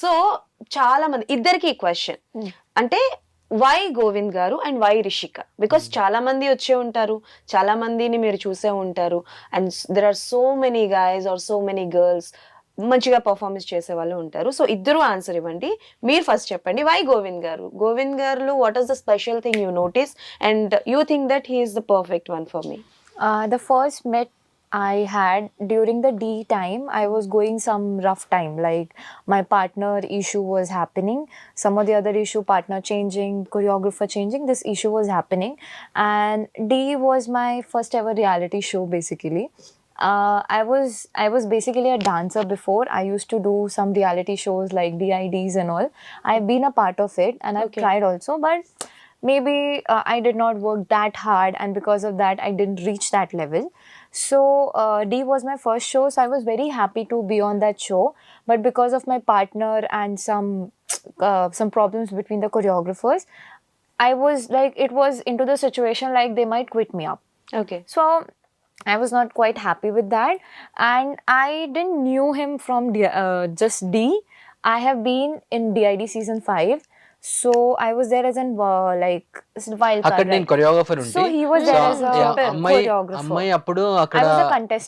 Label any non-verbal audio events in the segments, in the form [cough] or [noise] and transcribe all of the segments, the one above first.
So చాలా మంది ఇద్దరికి క్వశ్చన్ Hmm. అంటే why Govind garu and why Rishika because చాలా మంది వచ్చే ఉంటారు చాలా మందిని మీరు చూసే ఉంటారు and there are so many guys are so many girls మంచిగా పర్ఫార్మెన్స్ చేసే వాళ్ళు ఉంటారు. సో ఇద్దరు ఆన్సర్ ఇవ్వండి. మీరు ఫస్ట్ చెప్పండి why Govind garu? Govind garu what is the special thing you notice and you think that he is the perfect one for me the first met I had during the D time, I was going some rough time. Like my partner issue was happening, some of the other issue, partner changing, choreographer changing, this issue was happening. And D was my first ever reality show basically. Uh, I was I was basically a dancer before. I used to do some reality shows like DIDs and all. I've been a part of it and I've Okay. tried also, but maybe uh, I did not work that hard, and because of that, I didn't reach that level. So uh, D was my first show, so I was very happy to be on that show. But because of my partner and some uh, some problems between the choreographers, I was like it was into the situation like they might quit me up. Okay. So I was not quite happy with that, and I didn't knew him from D- uh, just D. I have been in DID season five, so I was there as an like while అక్కడ నేను choreographer ఉంటి so he was there as అమ్మాయి అమ్మాయి అప్పుడు అక్కడ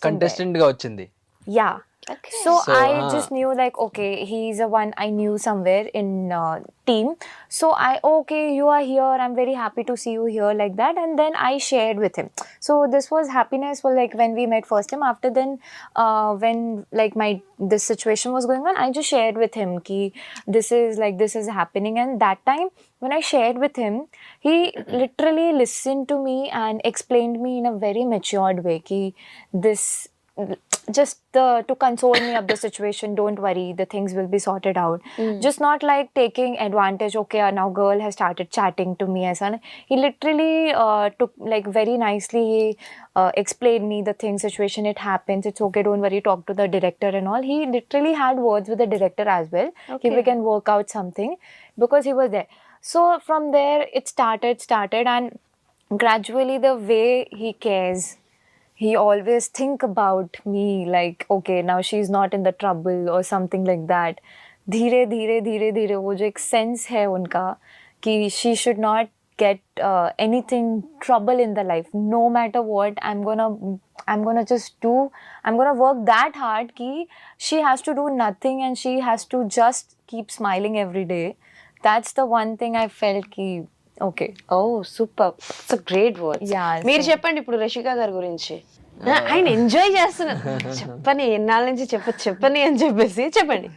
కంటెస్టెంట్గా వచ్చింది. Yeah Yeah. So, So, I ah. just knew like okay he's a one I knew somewhere in uh, team. So I okay you are here I'm very happy to see you here like that and then I shared with him. So this was happiness for like when we met first time. After then uh, when like my this situation was going on I just shared with him ki this is like this is happening and that time when I shared with him he literally listened to me and explained me in a very matured way ki this just uh, to console me of the situation don't worry the things will be sorted out. Just not like taking advantage okay uh, now girl has started chatting to me as an he literally uh, took like very nicely uh, explained me the thing situation it happens it's okay don't worry talk to the director and all. He literally had words with the director as well Okay. if we can work out something because he was there. So from there it started started and gradually the way he cares he always think about me like okay now she's not in the trouble or something like that धीरे धीरे धीरे धीरे वो जो एक sense है उनका कि she should not get uh, anything trouble in the life no matter what i'm gonna i'm gonna just do i'm gonna work that hard ki she has to do nothing and she has to just keep smiling every day that's the one thing i felt ki okay oh super. It's great word మీరు చెప్పండి ఇప్పుడు రషిక గారి గురించి. ఆయన enjoy చేస్తున్నారు చెప్పని ఎన్నాళ్ళ నుంచి చెప్ప చెప్పని అని చెప్పేసి చెప్పండి.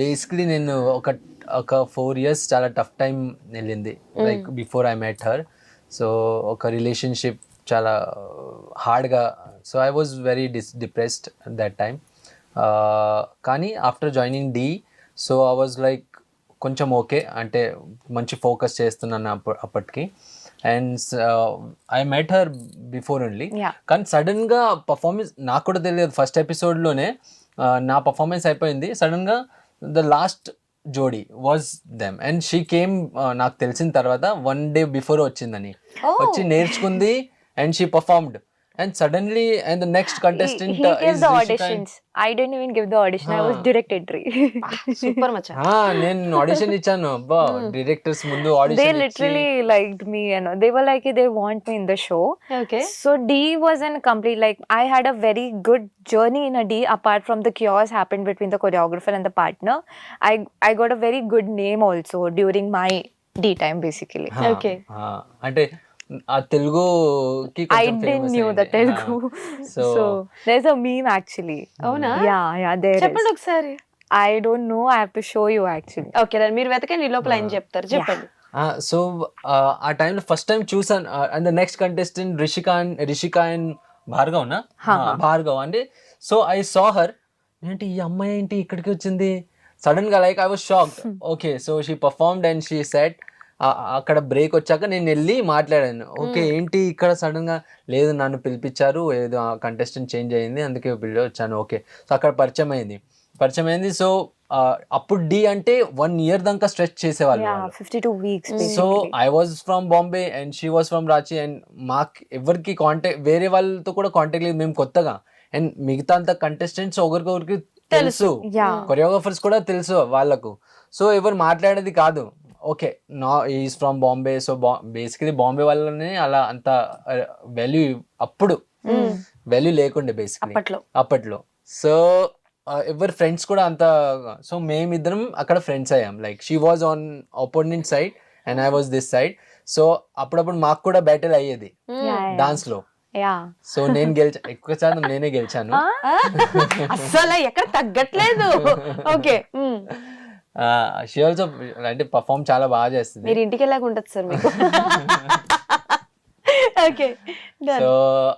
బేసిక్లీ నేను ఒక ఒక ఫోర్ ఇయర్స్ చాలా టఫ్ టైం వెళ్ళింది. Like before I met her so ఒక రిలేషన్షిప్ చాలా హార్డ్గా so I was very dis depressed that time కానీ after joining D so I was like కొంచెం ఓకే. అంటే మంచి ఫోకస్ చేస్తున్నాను అప్ప అప్పటికి. And I met her before only. కానీ సడన్గా పర్ఫార్మెన్స్ నాకు కూడా తెలియదు. ఫస్ట్ ఎపిసోడ్లోనే నా పర్ఫార్మెన్స్ అయిపోయింది. సడన్గా the last jodi was them and she came నాకు తెలిసిన తర్వాత వన్ డే బిఫోర్ వచ్చిందని. వచ్చి నేర్చుకుంది and she performed and suddenly and the next he, contestant he gave the auditions i didn't even give the audition i was Ah. direct entry super మచ్చ నేను audition ఇచ్చాను అబ్బా డైరెక్టర్స్ ముందు they audition literally liked me and they were like they want me in the show okay so d wasn't complete like i had a very good journey in a d apart from the chaos happened between the choreographer and the partner i i got a very good name also during my d time basically Okay. అంటే ఆ తెలుగుకి i didn't knew the telugu. So so there's a meme actually. అవునా? Yeah yeah there is. చెప్పండి ఒకసారి. I don't know i have to show you actually. Okay then మీరు వెతకండి ఈ లోపల ఆయన చెప్తారు. చెప్పండి. సో ఆ టైంలో ఫస్ట్ టైం చూసాను. And the next contestant Rishika and Rishika and Bhargav నా? భార్గవ్ అంటే సో ఐ సా హర్ ఏంటి ఈ అమ్మాయి ఏంటి ఇక్కడికి వచ్చింది? సడన్గా like I was shock okay so she performed and she set అక్కడ బ్రేక్ వచ్చాక నేను వెళ్ళి మాట్లాడాను. ఓకే ఏంటి ఇక్కడ సడన్గా లేదు నన్ను పిలిపించారు ఏదో కంటెస్టెంట్ చేంజ్ అయింది అందుకే వచ్చాను. ఓకే సో అక్కడ పరిచయం అయింది. పరిచయం అయింది సో అప్పుడు డి అంటే వన్ ఇయర్ దాకా స్ట్రెచ్ చేసేవాళ్ళు yeah వాళ్ళు. 52 weeks so I was from Bombay and she was from Ranchi and మాకు ఎవరికి కాంటాక్ట్ వేరే వాళ్ళతో కూడా కాంటాక్ట్ లేదు మేము కొత్తగా. అండ్ మిగతా అంత కంటెస్టెంట్స్ ఒకరికొకరికి తెలుసు. కొరియోగ్రాఫర్స్ కూడా తెలుసు వాళ్ళకు. సో ఎవరు మాట్లాడేది కాదు. ఓకే నా is from Bombay so basically Bombay వాళ్ళని అలా అంత వాల్యూ అప్పుడు వాల్యూ లేకుండే బేసికలీ అప్పట్లో. అప్పట్లో. సో ఎవరి ఫ్రెండ్స్ కూడా అంత సో మేమిద్దరం అక్కడ ఫ్రెండ్స్ అయ్యాం. Like she was on opponent side and I was this side so అప్పుడప్పుడు మాకు కూడా బ్యాటిల్ అయ్యేది. డాన్స్లో. Yeah. సో నేను గెలిచా ఎక్కువ శాతం నేనే గెలిచాను. [laughs] అస్సలు ఎక్కడ తగ్గట్లేదు. [laughs] ఓకే షీ ఆల్సో అంటే పర్ఫామ్ చాలా బాగా చేస్తుంది. మీరు ఇంటికి వెళ్ళాక ఉంటుంది సార్ మీకు. [laughs] ఓకే సో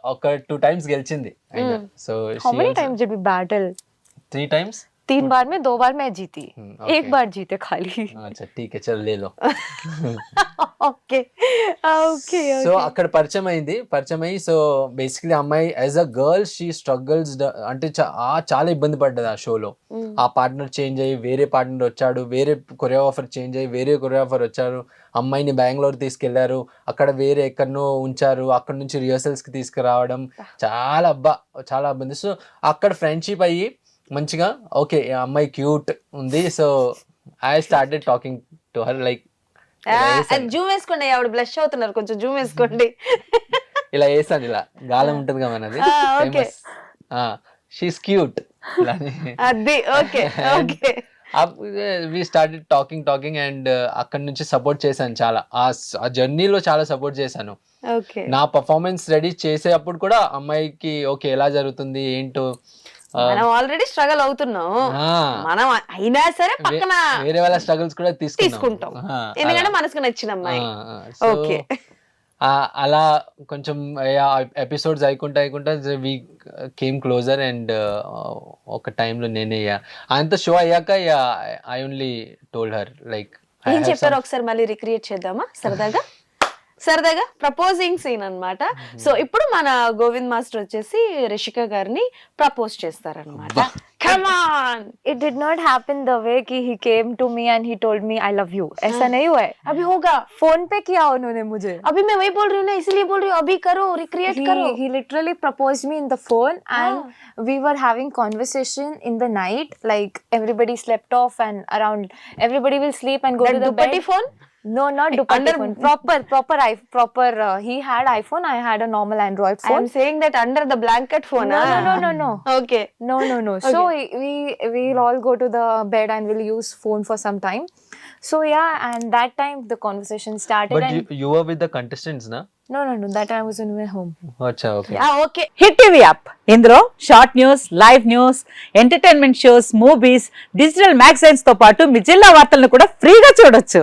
ఒక టూ టైమ్స్ గెలిచింది. So did we battle? Three times तीन बार में दो बार मैं जीती Hmm, एक okay. बार जीते खाली అచ్చా ఠీక్ చల్ లేలో ఓకే ఓకే సో అక్కడ పరిచయం అయింది పరిచయం అయ్యి సో బేసిక్లీ అమ్మాయి as a girl she struggles అంటే చా- ఆ చాలా ఇబ్బంది పడ్డది ఆ షోలో ఆ పార్ట్నర్ చేంజ్ అయ్యి వేరే పార్ట్నర్ వచ్చాడు వేరే కొరియోగ్రాఫర్ చేంజ్ అయ్యి వేరే కొరియోగ్రాఫర్ వచ్చారు అమ్మాయిని బెంగళూరు తీసుకెళ్లారు అక్కడ వేరే ఎక్కడనో ఉంచారు అక్కడ నుంచి రిహర్సల్స్ కి తీసుకురావడం చాలా అబ్బా చాలా ఇబ్బంది సో అక్కడ ఫ్రెండ్షిప్ అయ్యి మంచిగా ఓకే అమ్మాయి క్యూట్ ఉంది so I started talking to her like zoom వేసుకోండి ఆవిడ బ్లష్ అవుతున్నారు కొంచెం జూమ్ వేసుకోండి. ఇలా వేసాను ఇలా. గాలం ఉంటుంది కదా మనది. షీస్ క్యూట్ అది okay okay we started talking talking and అక్కడ నుంచి సపోర్ట్ చేశాను చాలా. ఆ జర్నీలో చాలా సపోర్ట్ చేశాను. నా పర్ఫార్మెన్స్ రెడీ చేసేటప్పుడు కూడా అమ్మాయికి ఓకే ఎలా జరుగుతుంది ఏంటో మనం ఆల్రెడీ స్ట్రగల్ అవుతున్నాం. మనం అయినా సరే పక్కన వేరే వాళ్ళ స్ట్రగుల్స్ కూడా. తీసుకుంటాం. ఎందుకంటే. మనసుకు నచ్చిన అమ్మాయి. ఓకే. అలా కొంచెం ఎపిసోడ్స్ అయికుంటా అయికుంటా వీ కేమ్ క్లోజర్ అండ్ ఒక టైంలో నేనే అంత షో అయ్యాక I only told her like ఏం చెప్పారు ఒకసారి మళ్ళీ రిక్రియేట్ చేద్దామా? సరదాగా? సరదాగా ప్రపోజింగ్ సీన్ అన్నమాట సో ఇప్పుడు మన గోవింద్ మాస్టర్ వచ్చేసి రిషిక గారిని ప్రపోజ్ చేస్తారనమాట కమాన్ it did not happen the way कि he came to me and he told me I love you ऐसा नहीं हुआ है अभी होगा फोन पे किया उन्होंने मुझे अभी मैं वही बोल रही हूँ ना इसलिए बोल रही हूँ अभी करो रिक्रिएट करो he, he literally proposed me in the phone and we were having conversation in the night like everybody slept off and around everybody will sleep and go That to the duppatti bed phone? no not duppatti Under- phone proper proper i proper uh, he had iphone i had a normal android I am phone saying that under the blanket phone. no, ah? no no no no Okay. no no no so we we- we'll all go to the bed and we'll use phone for some time so yeah and that time the conversation started but and you are with the contestants నా no no no that time i was in my home అచ్చా okay Ah, okay. Hit TV app ఇందులో short news live news entertainment shows movies digital మ్యాగజైన్స్తో పాటు మీ జిల్లా వార్తలను కూడా ఫ్రీగా చూడొచ్చు